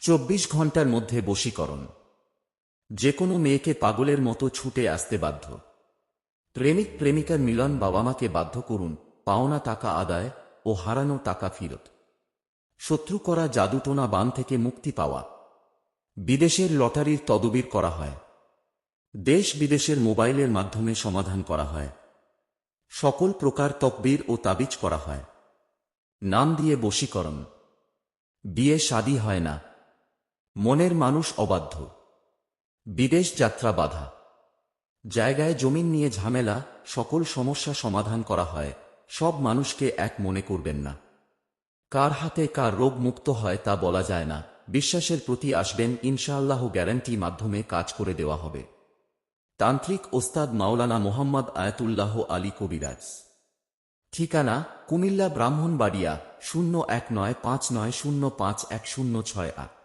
চব্বিশ ঘণ্টার মধ্যে বশীকরণ। যে কোনো মেয়েকে পাগলের মতো ছুটে আসতে বাধ্য। প্রেমিক প্রেমিকার মিলন বাবা মাকে বাধ্য করুন, পাওনা টাকা আদায় ও হারানো টাকা ফিরত। শত্রু করা জাদুটোনা বান থেকে মুক্তি পাওয়া। বিদেশের লটারির তদবির করা হয়। দেশ বিদেশের মোবাইলের মাধ্যমে সমাধান করা হয়। সকল প্রকার তকবির ও তাবিজ করা হয়। নাম দিয়ে বশীকরণ। বিয়ে শাদী হয় না। মনের মানুষ অবাধ্য। বিদেশ যাত্রা বাধা। জায়গায় জমিন নিয়ে ঝামেলা, সকল সমস্যা সমাধান করা হয়, সব মানুষকে এক মনে করবেন না। কার হাতে কার রোগ মুক্ত হয় তা বলা যায় না, বিশ্বাসের প্রতি আসবেন ইনশাআল্লাহ গ্যারান্টি মাধ্যমে কাজ করে দেওয়া হবে। তান্ত্রিক ওস্তাদ মাওলানা মোহাম্মদ আয়াতুল্লাহ আলী কবিরাজ। ঠিকানা, কুমিল্লা ব্রাহ্মণবাড়িয়া, শূন্য এক নয় পাঁচ নয় শূন্য পাঁচ এক শূন্য ছয় আট।